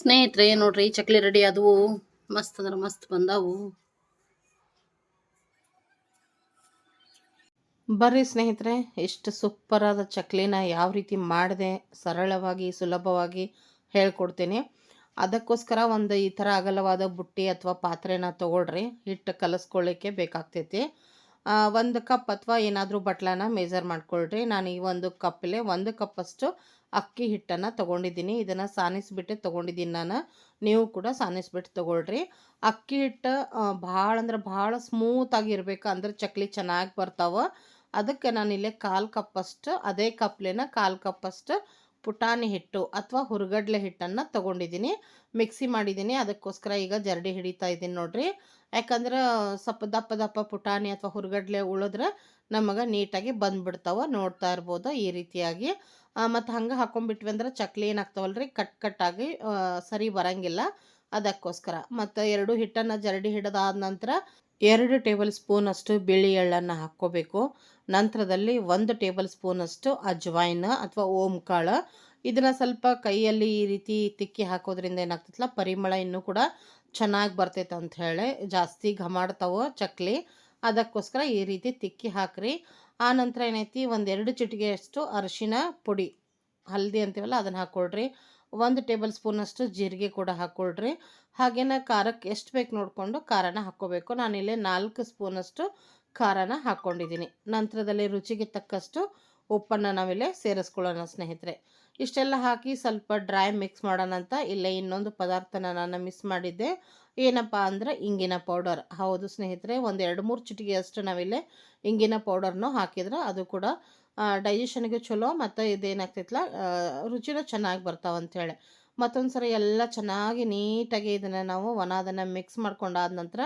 ಸ್ನೇಹಿತರೆ, ನೋಡ್ರಿ ಚಕ್ಲಿ ರೆಡಿ ಆದವು. ಮಸ್ತ್ ಅಂದ್ರೆ ಮಸ್ತ್ ಬಂದಾವು. ಬರ್ರಿ ಸ್ನೇಹಿತರೆ, ಎಷ್ಟು ಸೂಪರ್ ಆದ ಚಕ್ಲಿನ ಯಾವ ರೀತಿ ಮಾಡಿದೆ, ಸರಳವಾಗಿ, ಸುಲಭವಾಗಿ ಹೇಳ್ಕೊಡ್ತೀನಿ. ಅದಕ್ಕೋಸ್ಕರ ಒಂದು ಈ ಥರ ಅಗಲವಾದ ಬುಟ್ಟಿ ಅಥವಾ ಪಾತ್ರೆನ ತೊಗೊಳ್ರಿ. ಹಿಟ್ಟು ಕಲಸ್ಕೊಳ್ಳಿಕ್ಕೆ ಬೇಕಾಗ್ತೈತಿ. ಒಂದು ಕಪ್ ಅಥವಾ ಏನಾದರೂ ಬಟ್ಲನ ಮೇಜರ್ ಮಾಡ್ಕೊಳ್ರಿ. ನಾನು ಈ ಒಂದು ಕಪ್ಪಲ್ಲಿ ಒಂದು ಕಪ್ಪಷ್ಟು ಅಕ್ಕಿ ಹಿಟ್ಟನ್ನು ತೊಗೊಂಡಿದ್ದೀನಿ. ಇದನ್ನು ಸಾನಿಸ್ಬಿಟ್ಟು ತೊಗೊಂಡಿದ್ದೀನಿ ನಾನು. ನೀವು ಕೂಡ ಸಾನಿಸ್ಬಿಟ್ಟು ತೊಗೊಳ್ರಿ. ಅಕ್ಕಿ ಹಿಟ್ಟು ಭಾಳ ಅಂದ್ರೆ ಭಾಳ ಸ್ಮೂತಾಗಿ ಇರಬೇಕು ಅಂದ್ರೆ ಚಕ್ಲಿ ಚೆನ್ನಾಗಿ ಬರ್ತಾವೆ. ಅದಕ್ಕೆ ನಾನು ಇಲ್ಲೇ ಕಾಲು ಕಪ್ಪಷ್ಟು ಅದೇ ಕಪ್ಲೇನ ಕಾಲು ಕಪ್ಪಷ್ಟು ಪುಟಾಣಿ ಹಿಟ್ಟು ಅಥವಾ ಹುರ್ಗಡ್ಲೆ ಹಿಟ್ಟನ್ನು ತೊಗೊಂಡಿದ್ದೀನಿ. ಮಿಕ್ಸಿ ಮಾಡಿದ್ದೀನಿ. ಅದಕ್ಕೋಸ್ಕರ ಈಗ ಜರಡಿ ಹಿಡಿತಾ ಇದ್ದೀನಿ ನೋಡ್ರಿ. ಯಾಕಂದ್ರೆ ಸ್ವಲ್ಪ ದಪ್ಪ ದಪ್ಪ ಪುಟಾಣಿ ಅಥವಾ ಹುರ್ಗಡ್ಲೆ ಉಳಿದ್ರೆ ನಮಗೆ ನೀಟಾಗಿ ಬಂದ್ಬಿಡ್ತಾವ. ನೋಡ್ತಾ ಇರ್ಬೋದು ಈ ರೀತಿಯಾಗಿ. ಮತ್ತು ಹಂಗೆ ಹಾಕೊಂಡ್ಬಿಟ್ವಿ ಅಂದ್ರೆ ಚಕ್ಲಿ ಏನಾಗ್ತಾವಲ್ರಿ? ಕಟ್ ಕಟ್ಟಾಗಿ ಸರಿ ಬರಂಗಿಲ್ಲ. ಅದಕ್ಕೋಸ್ಕರ. ಮತ್ತು ಎರಡು ಹಿಟ್ಟನ್ನು ಜರಡಿ ಹಿಡಿದಾದ ನಂತರ ಎರಡು ಟೇಬಲ್ ಸ್ಪೂನ್ ಅಷ್ಟು ಬಿಳಿ ಎಳ್ಳನ್ನು ಹಾಕ್ಕೋಬೇಕು. ನಂತರದಲ್ಲಿ ಒಂದು ಟೇಬಲ್ ಸ್ಪೂನ್ ಅಷ್ಟು ಅಜ್ವೈನ್ ಅಥವಾ ಓಂ ಕಾಳು ಇದನ್ನು ಸ್ವಲ್ಪ ಕೈಯಲ್ಲಿ ಈ ರೀತಿ ತಿಕ್ಕಿ ಹಾಕೋದ್ರಿಂದ ಏನಾಗ್ತೈತಲ್ಲ, ಪರಿಮಳ ಇನ್ನೂ ಕೂಡ ಚೆನ್ನಾಗಿ ಬರ್ತೈತೆ ಅಂತ ಹೇಳಿ ಜಾಸ್ತಿ ಘಮಾಡ್ತಾವೆ ಚಕ್ಲಿ, ಅದಕ್ಕೋಸ್ಕರ ಈ ರೀತಿ ತಿಕ್ಕಿ ಹಾಕ್ರಿ. ಆ ನಂತರ ಏನೈತಿ, ಒಂದೆರಡು ಚಿಟಿಗೆಯಷ್ಟು ಅರಿಶಿನ ಪುಡಿ, ಹಲ್ದಿ ಅಂತೀವಲ್ಲ ಅದನ್ನು ಹಾಕ್ಕೊಳ್ರಿ ಒಂದು ಟೇಬಲ್ ಸ್ಪೂನಷ್ಟು ಜೀರಿಗೆ ಕೂಡ ಹಾಕ್ಕೊಳ್ರಿ ಹಾಗೇನ ಖಾರಕ್ಕೆ ಎಷ್ಟು ಬೇಕು ನೋಡಿಕೊಂಡು ಖಾರನ ಹಾಕ್ಕೋಬೇಕು. ನಾನಿಲ್ಲಿ ನಾಲ್ಕು ಸ್ಪೂನಷ್ಟು ಖಾರನ ಹಾಕ್ಕೊಂಡಿದ್ದೀನಿ ನಂತರದಲ್ಲಿ ರುಚಿಗೆ ತಕ್ಕಷ್ಟು ಉಪ್ಪನ್ನು ನಾವಿಲ್ಲೇ ಸೇರಿಸ್ಕೊಳ್ಳೋಣ ಸ್ನೇಹಿತರೆ. ಇಷ್ಟೆಲ್ಲ ಹಾಕಿ ಸ್ವಲ್ಪ ಡ್ರೈ ಮಿಕ್ಸ್ ಮಾಡೋಣ ಅಂತ ಇಲ್ಲೇ ಇನ್ನೊಂದು ಪದಾರ್ಥನ ನಾನು ಮಿಸ್ ಮಾಡಿದ್ದೆ. ಏನಪ್ಪ ಅಂದ್ರೆ ಇಂಗಿನ ಪೌಡರ್. ಹೌದು ಸ್ನೇಹಿತರೆ ಒಂದು ಎರಡು ಮೂರು ಚಿಟಿಗೆಯಷ್ಟು ನಾವಿಲ್ಲೇ ಇಂಗಿನ ಪೌಡರ್ನು ಹಾಕಿದ್ರೆ. ಅದು ಕೂಡ ಡೈಜೆಷನ್ಗೆ ಚಲೋ ಮತ್ತು ಇದೇನಾಗ್ತೈತಲ್ಲ ರುಚಿನೂ ಚೆನ್ನಾಗಿ ಬರ್ತಾವೆ ಅಂಥೇಳಿ ಮತ್ತೊಂದು ಸರಿ ಎಲ್ಲ ಚೆನ್ನಾಗಿ ನೀಟಾಗಿ ಇದನ್ನು ನಾವು ಒಣ ಅದನ್ನು ಮಿಕ್ಸ್ ಮಾಡ್ಕೊಂಡಾದ ನಂತರ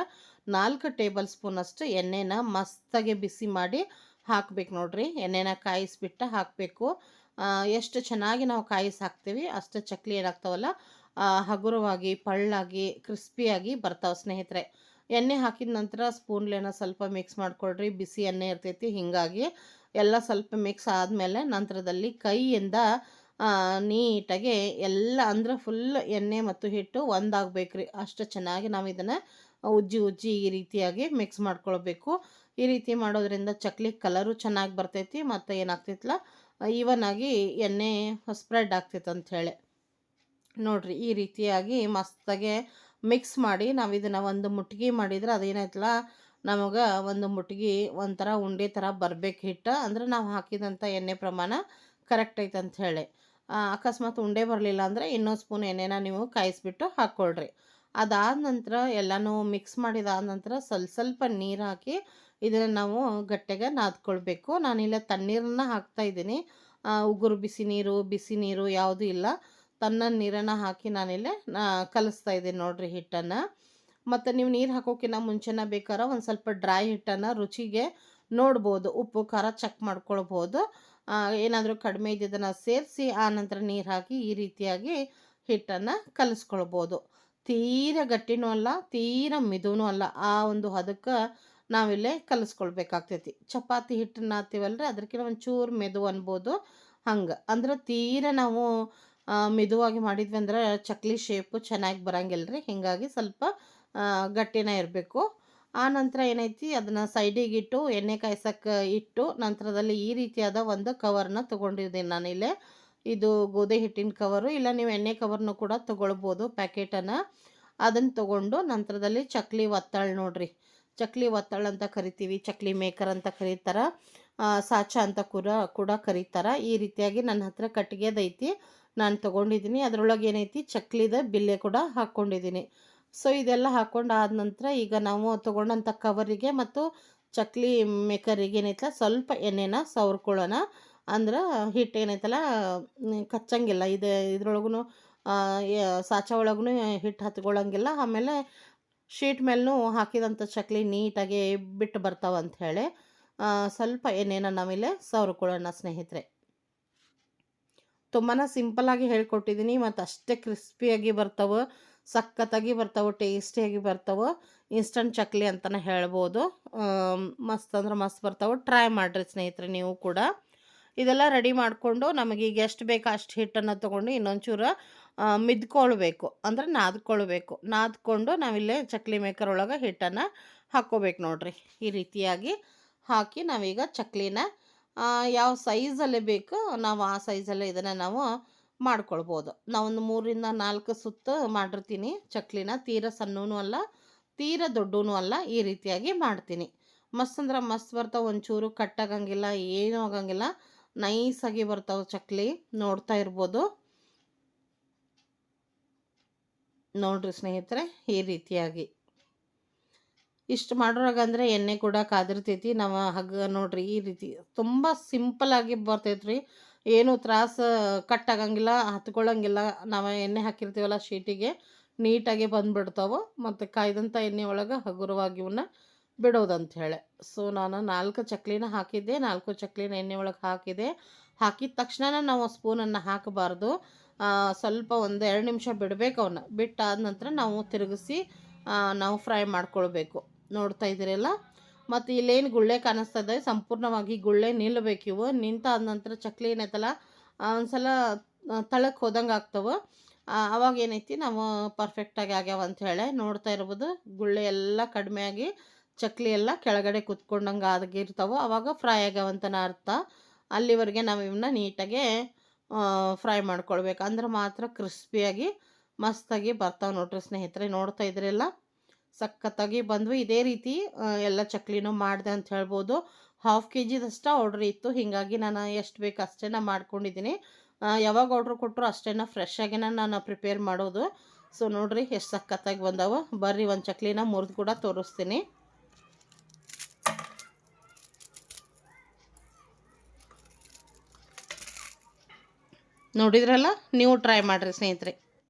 ನಾಲ್ಕು ಟೇಬಲ್ ಸ್ಪೂನಷ್ಟು ಎಣ್ಣೆನ ಮಸ್ತಾಗಿ ಬಿಸಿ ಮಾಡಿ ಹಾಕ್ಬೇಕು ನೋಡ್ರಿ. ಎಣ್ಣೆನ ಕಾಯಿಸ್ಬಿಟ್ಟು ಹಾಕಬೇಕು. ಎಷ್ಟು ಚೆನ್ನಾಗಿ ನಾವು ಕಾಯಿ ಸಾಕ್ತೀವಿ, ಅಷ್ಟು ಚಕ್ಲಿ ಏನಾಗ್ತಾವಲ್ಲ ಹಗುರವಾಗಿ, ಪಳ್ಳಾಗಿ, ಕ್ರಿಸ್ಪಿಯಾಗಿ ಬರ್ತಾವೆ ಸ್ನೇಹಿತರೆ. ಎಣ್ಣೆ ಹಾಕಿದ ನಂತರ ಸ್ಪೂನ್ಲೇನ ಸ್ವಲ್ಪ ಮಿಕ್ಸ್ ಮಾಡ್ಕೊಳ್ರಿ, ಬಿಸಿ ಎಣ್ಣೆ ಇರ್ತೈತಿ, ಹೀಗಾಗಿ ಎಲ್ಲ ಸ್ವಲ್ಪ ಮಿಕ್ಸ್ ಆದಮೇಲೆ ನಂತರದಲ್ಲಿ ಕೈಯಿಂದ ನೀಟಾಗಿ ಎಲ್ಲ ಅಂದರೆ ಫುಲ್ ಎಣ್ಣೆ ಮತ್ತು ಹಿಟ್ಟು ಒಂದಾಗಬೇಕ್ರಿ. ಅಷ್ಟು ಚೆನ್ನಾಗಿ ನಾವು ಇದನ್ನು ಉಜ್ಜಿ ಉಜ್ಜಿ ಈ ರೀತಿಯಾಗಿ ಮಿಕ್ಸ್ ಮಾಡ್ಕೊಳ್ಬೇಕು. ಈ ರೀತಿ ಮಾಡೋದ್ರಿಂದ ಚಕ್ಲಿ ಕಲರು ಚೆನ್ನಾಗಿ ಬರ್ತೈತಿ, ಮತ್ತು ಏನಾಗ್ತೈತಲ್ಲ ಈವನ್ ಆಗಿ ಎಣ್ಣೆ ಸ್ಪ್ರೆಡ್ ಆಗ್ತಿತ್ತು ಅಂಥೇಳಿ ನೋಡಿರಿ, ಈ ರೀತಿಯಾಗಿ ಮಸ್ತಾಗೆ ಮಿಕ್ಸ್ ಮಾಡಿ ನಾವು ಇದನ್ನು ಒಂದು ಮುಟ್ಗಿ ಮಾಡಿದ್ರೆ ಅದೇನಾಯ್ತಲ್ಲ, ನಮಗೆ ಒಂದು ಮುಟ್ಗಿ ಒಂಥರ ಉಂಡೆ ಥರ ಬರಬೇಕು ಹಿಟ್ಟು, ಅಂದ್ರೆ ನಾವು ಹಾಕಿದಂಥ ಎಣ್ಣೆ ಪ್ರಮಾಣ ಕರೆಕ್ಟ್ ಐತೆ ಅಂಥೇಳಿ ಅಕಸ್ಮಾತ್ ಉಂಡೆ ಬರಲಿಲ್ಲ ಅಂದರೆ ಇನ್ನೊಂದು ಸ್ಪೂನ್ ಎಣ್ಣೆನ ನೀವು ಕಾಯಿಸ್ಬಿಟ್ಟು ಹಾಕ್ಕೊಳ್ರಿ ಅದಾದ ನಂತರ ಎಲ್ಲನೂ ಮಿಕ್ಸ್ ಮಾಡಿದಾದ ನಂತರ ಸ್ವಲ್ಪ ಸ್ವಲ್ಪ ನೀರು ಹಾಕಿ ಇದನ್ನು ನಾವು ಗಟ್ಟೆಗೆ ನಾದ್ಕೊಳ್ಬೇಕು. ನಾನಿಲ್ಲ ತಣ್ಣೀರನ್ನ ಹಾಕ್ತಾ ಇದ್ದೀನಿ. ಉಗುರು ಬಿಸಿ ನೀರು ಬಿಸಿ ನೀರು ಯಾವುದೂ ಇಲ್ಲ. ತನ್ನ ನೀರನ್ನು ಹಾಕಿ ನಾನಿಲ್ಲ ಕಲಿಸ್ತಾ ಇದ್ದೀನಿ ನೋಡಿರಿ ಹಿಟ್ಟನ್ನು. ಮತ್ತು ನೀವು ನೀರು ಹಾಕೋಕ್ಕಿಂತ ಮುಂಚೆನ ಬೇಕಾದ್ರೆ ಒಂದು ಸ್ವಲ್ಪ ಡ್ರೈ ಹಿಟ್ಟನ್ನು ರುಚಿಗೆ ನೋಡ್ಬೋದು. ಉಪ್ಪು, ಖಾರ ಚೆಕ್ ಮಾಡ್ಕೊಳ್ಬೋದು. ಏನಾದರೂ ಕಡಿಮೆ ಇದ್ದಿದ್ದನ್ನು ಸೇರಿಸಿ, ಆ ನಂತರ ನೀರು ಹಾಕಿ ಈ ರೀತಿಯಾಗಿ ಹಿಟ್ಟನ್ನು ಕಲಿಸ್ಕೊಳ್ಬೋದು. ತೀರ ಗಟ್ಟಿನೂ ಅಲ್ಲ, ತೀರ ಮಿದುನೂ ಅಲ್ಲ. ಆ ಒಂದು ಹದಕ್ಕೆ ನಾವಿಲ್ಲೇ ಕಲಿಸ್ಕೊಳ್ಬೇಕಾಗ್ತೈತಿ. ಚಪಾತಿ ಹಿಟ್ಟನ್ನ ಹಾಕ್ತೀವಲ್ರಿ? ಅದಕ್ಕಿಂತ ಒಂಚೂರು ಮೆದು ಅನ್ಬೋದು. ಹಂಗೆ. ಅಂದ್ರೆ ತೀರ ನಾವು ಮೆದುವಾಗಿ ಮಾಡಿದ್ವಿ ಅಂದ್ರೆ ಚಕ್ಲಿ ಶೇಪು ಚೆನ್ನಾಗಿ ಬರಂಗಿಲ್ಲ ರೀ ಹೀಗಾಗಿ ಸ್ವಲ್ಪ ಗಟ್ಟಿನ ಇರಬೇಕು. ಆ ನಂತರ ಏನೈತಿ? ಅದನ್ನು ಸೈಡಿಗೆ ಇಟ್ಟು, ಎಣ್ಣೆ ಕಾಯ್ಸಕ್ಕೆ ಇಟ್ಟು, ನಂತರದಲ್ಲಿ ಈ ರೀತಿಯಾದ ಒಂದು ಕವರ್ನ ತೊಗೊಂಡಿದ್ದೀನಿ ನಾನಿಲ್ಲೇ ಇದು ಗೋಧಿ ಹಿಟ್ಟಿನ ಕವರು, ಇಲ್ಲ ನೀವು ಎಣ್ಣೆ ಕವರ್ನು ಕೂಡ ತೊಗೊಳ್ಬೋದು ಪ್ಯಾಕೆಟನ್ನು. ಅದನ್ನು ತೊಗೊಂಡು ನಂತರದಲ್ಲಿ ಚಕ್ಲಿ ಒತ್ತಾಳು ನೋಡ್ರಿ. ಚಕ್ಲಿ ಒತ್ತಳ ಅಂತ ಕರಿತೀವಿ, ಚಕ್ಲಿ ಮೇಕರ್ ಅಂತ ಕರೀತಾರ ಸಾಚ ಅಂತ ಕೂಡ ಕೂಡ ಕರೀತಾರ. ಈ ರೀತಿಯಾಗಿ ನನ್ನ ಹತ್ರ ಕಟ್ಟಿಗೆದೈತಿ ನಾನು ತೊಗೊಂಡಿದ್ದೀನಿ ಅದರೊಳಗೆ ಏನೈತಿ, ಚಕ್ಲಿದ ಬಿಲ್ಲೆ ಕೂಡ ಹಾಕ್ಕೊಂಡಿದ್ದೀನಿ ಸೊ ಇದೆಲ್ಲ ಹಾಕ್ಕೊಂಡು ಆದ ನಂತರ ಈಗ ನಾವು ತೊಗೊಂಡಂಥ ಕವರಿಗೆ ಮತ್ತು ಚಕ್ಲಿ ಮೇಕರಿಗೆ ಏನೈತಲ್ಲ, ಸ್ವಲ್ಪ ಎಣ್ಣೆನ ಸವರ್ಕೊಳ್ಳೋಣ. ಅಂದ್ರೆ ಹಿಟ್ಟು ಏನೈತಲ್ಲ ಕಚ್ಚಂಗಿಲ್ಲ. ಇದು ಇದ್ರೊಳಗೂ ಸಾಚ ಒಳಗೂ ಹಿಟ್ಟು ಹತ್ಕೊಳ್ಳೋಂಗಿಲ್ಲ ಆಮೇಲೆ ಶೀಟ್ ಮೇಲೂ ಹಾಕಿದಂಥ ಚಕ್ಲಿ ನೀಟಾಗಿ ಬಿಟ್ಟು ಬರ್ತಾವೆ ಹೇಳಿ ಸ್ವಲ್ಪ ಏನೇನ ನಾವಿಲ್ಲಿ ಸವರ್ಕೊಳ್ಳೋಣ ಸ್ನೇಹಿತರೆ. ತುಂಬಾ ಸಿಂಪಲಾಗಿ ಹೇಳ್ಕೊಟ್ಟಿದ್ದೀನಿ ಮತ್ತು ಅಷ್ಟೇ ಕ್ರಿಸ್ಪಿಯಾಗಿ ಬರ್ತಾವೆ, ಸಖತ್ತಾಗಿ ಬರ್ತಾವೆ, ಟೇಸ್ಟಿಯಾಗಿ ಬರ್ತಾವೆ, ಇನ್ಸ್ಟಂಟ್ ಚಕ್ಲಿ ಅಂತಲೇ ಹೇಳ್ಬೋದು. ಮಸ್ತ್ ಅಂದ್ರೆ ಮಸ್ತ್ ಬರ್ತಾವೆ. ಟ್ರೈ ಮಾಡಿರಿ ಸ್ನೇಹಿತರೆ ನೀವು ಕೂಡ. ಇದೆಲ್ಲ ರೆಡಿ ಮಾಡಿಕೊಂಡು ನಮಗೆ ಈಗ ಎಷ್ಟು ಬೇಕು ಅಷ್ಟು ಹಿಟ್ಟನ್ನು ತೊಗೊಂಡು ಇನ್ನೊಂಚೂರು ಮಿದ್ಕೊಳ್ಬೇಕು. ಅಂದರೆ ನಾದ್ಕೊಳ್ಬೇಕು. ನಾದ್ಕೊಂಡು ನಾವಿಲ್ಲೇ ಚಕ್ಲಿ ಮೇಕರ್ ಒಳಗೆ ಹಿಟ್ಟನ್ನು ಹಾಕ್ಕೋಬೇಕು ನೋಡ್ರಿ. ಈ ರೀತಿಯಾಗಿ ಹಾಕಿ ನಾವೀಗ ಚಕ್ಲಿನ ಯಾವ ಸೈಜಲ್ಲಿ ಬೇಕು ನಾವು ಆ ಸೈಜಲ್ಲೇ ಇದನ್ನು ನಾವು ಮಾಡ್ಕೊಳ್ಬೋದು. ನಾವೊಂದು ಮೂರಿಂದ ನಾಲ್ಕು ಸುತ್ತ ಮಾಡಿರ್ತೀನಿ ಚಕ್ಲಿನ. ತೀರ ಸಣ್ಣನೂ ಅಲ್ಲ, ತೀರ ದೊಡ್ಡೂ ಅಲ್ಲ, ಈ ರೀತಿಯಾಗಿ ಮಾಡ್ತೀನಿ. ಮಸ್ತ್ ಅಂದ್ರೆ ಮಸ್ತ್ ಬರ್ತಾವೆ ಒಂಚೂರು ಕಟ್ಟಾಗಂಗಿಲ್ಲ ಏನೂ ಆಗಂಗಿಲ್ಲ. ನೈಸಾಗಿ ಬರ್ತಾವೆ ಚಕ್ಲಿ, ನೋಡ್ತಾ ಇರ್ಬೋದು. ನೋಡ್ರಿ ಸ್ನೇಹಿತರೆ, ಈ ರೀತಿಯಾಗಿ. ಇಷ್ಟು ಮಾಡೋರಾಗಂದ್ರೆ ಎಣ್ಣೆ ಕೂಡ ಕಾದಿರ್ತೈತಿ. ನಾವು ಹಗ್ಗ ನೋಡ್ರಿ, ಈ ರೀತಿ ತುಂಬ ಸಿಂಪಲಾಗಿ ಬರ್ತೈತೆ ರೀ ಏನು ತ್ರಾಸ ಕಟ್ ಆಗಂಗಿಲ್ಲ ಹತ್ಕೊಳ್ಳಂಗಿಲ್ಲ ನಾವು ಎಣ್ಣೆ ಹಾಕಿರ್ತೀವಲ್ಲ ಶೀಟಿಗೆ, ನೀಟಾಗಿ ಬಂದುಬಿಡ್ತಾವೆ. ಮತ್ತು ಕಾಯ್ದಂಥ ಎಣ್ಣೆ ಒಳಗೆ ಹಗುರವಾಗಿ ಇವನ್ನ ಬಿಡೋದಂತ ಸೊ, ನಾನು ನಾಲ್ಕು ಚಕ್ಲಿನ ಹಾಕಿದ್ದೆ. ನಾಲ್ಕು ಚಕ್ಲಿನ ಎಣ್ಣೆ ಒಳಗೆ ಹಾಕಿದೆ ಹಾಕಿದ ತಕ್ಷಣ ನಾವು ಸ್ಪೂನನ್ನು ಹಾಕಬಾರ್ದು. ಸ್ವಲ್ಪ ಒಂದು ಎರಡು ನಿಮಿಷ ಬಿಡಬೇಕು ಅವನ್ನ ಬಿಟ್ಟಾದ ನಂತರ ನಾವು ತಿರುಗಿಸಿ ನಾವು ಫ್ರೈ ಮಾಡ್ಕೊಳ್ಬೇಕು. ನೋಡ್ತಾ ಇದ್ದೀರಲ್ಲ? ಮತ್ತು ಇಲ್ಲೇನು ಗುಳ್ಳೆ ಕಾಣಿಸ್ತಾ ಸಂಪೂರ್ಣವಾಗಿ ಗುಳ್ಳೆ ನಿಲ್ಲಬೇಕು ಇವು. ನಿಂತಾದ ನಂತರ ಚಕ್ಲಿ ಏನೈತಲ್ಲ ಒಂದ್ಸಲ ತಳಕ್ಕೆ ಹೋದಂಗೆ ಆಗ್ತವೆ. ಅವಾಗ ಏನೈತಿ, ನಾವು ಪರ್ಫೆಕ್ಟಾಗಿ ಆಗ್ಯಾವ ಅಂತ ಹೇಳಿ ನೋಡ್ತಾ ಇರ್ಬೋದು. ಗುಳ್ಳೆ ಎಲ್ಲ ಕಡಿಮೆ ಆಗಿ ಚಕ್ಲಿ ಎಲ್ಲ ಕೆಳಗಡೆ ಕುತ್ಕೊಂಡಂಗೆ ಆಗಿರ್ತಾವೆ. ಅವಾಗ ಫ್ರೈ ಆಗ್ಯಾವಂತನ ಅರ್ಥ. ಅಲ್ಲಿವರೆಗೆ ನಾವು ಇವನ್ನ ನೀಟಾಗಿ ಫ್ರೈ ಮಾಡ್ಕೊಳ್ಬೇಕು. ಅಂದ್ರೆ ಮಾತ್ರ ಕ್ರಿಸ್ಪಿಯಾಗಿ ಮಸ್ತಾಗಿ ಬರ್ತಾವೆ ನೋಡ್ರಿ ಸ್ನೇಹಿತರೆ, ನೋಡ್ತಾ ಇದ್ರೆಲ್ಲ? ಸಖತ್ತಾಗಿ ಬಂದ್ವಿ. ಇದೇ ರೀತಿ ಎಲ್ಲ ಚಕ್ಲಿನೂ ಮಾಡಿದೆ ಅಂತ ಹೇಳ್ಬೋದು. ಹಾಫ್ ಕೆ ಜಿದಷ್ಟು ಆರ್ಡ್ರ್ ಇತ್ತು. ಹೀಗಾಗಿ ನಾನು ಎಷ್ಟು ಬೇಕು ಅಷ್ಟೇ ಮಾಡ್ಕೊಂಡಿದ್ದೀನಿ. ಯಾವಾಗ ಆರ್ಡ್ರ್ ಕೊಟ್ಟರು ಅಷ್ಟೇ ಫ್ರೆಶ್ ಆಗಿನ ನಾನು ಪ್ರಿಪೇರ್ ಮಾಡೋದು. ಸೊ ನೋಡ್ರಿ ಎಷ್ಟು ಸಖತ್ತಾಗಿ ಬಂದವು. ಬರ್ರಿ ಒಂದು ಚಕ್ಲಿನ ಮುರಿದು ಕೂಡ ತೋರಿಸ್ತೀನಿ. ನೋಡಿದ್ರಲ್ಲ? ನೀವು ಟ್ರೈ ಮಾಡಿರಿ ಸ್ನೇಹಿತರೆ.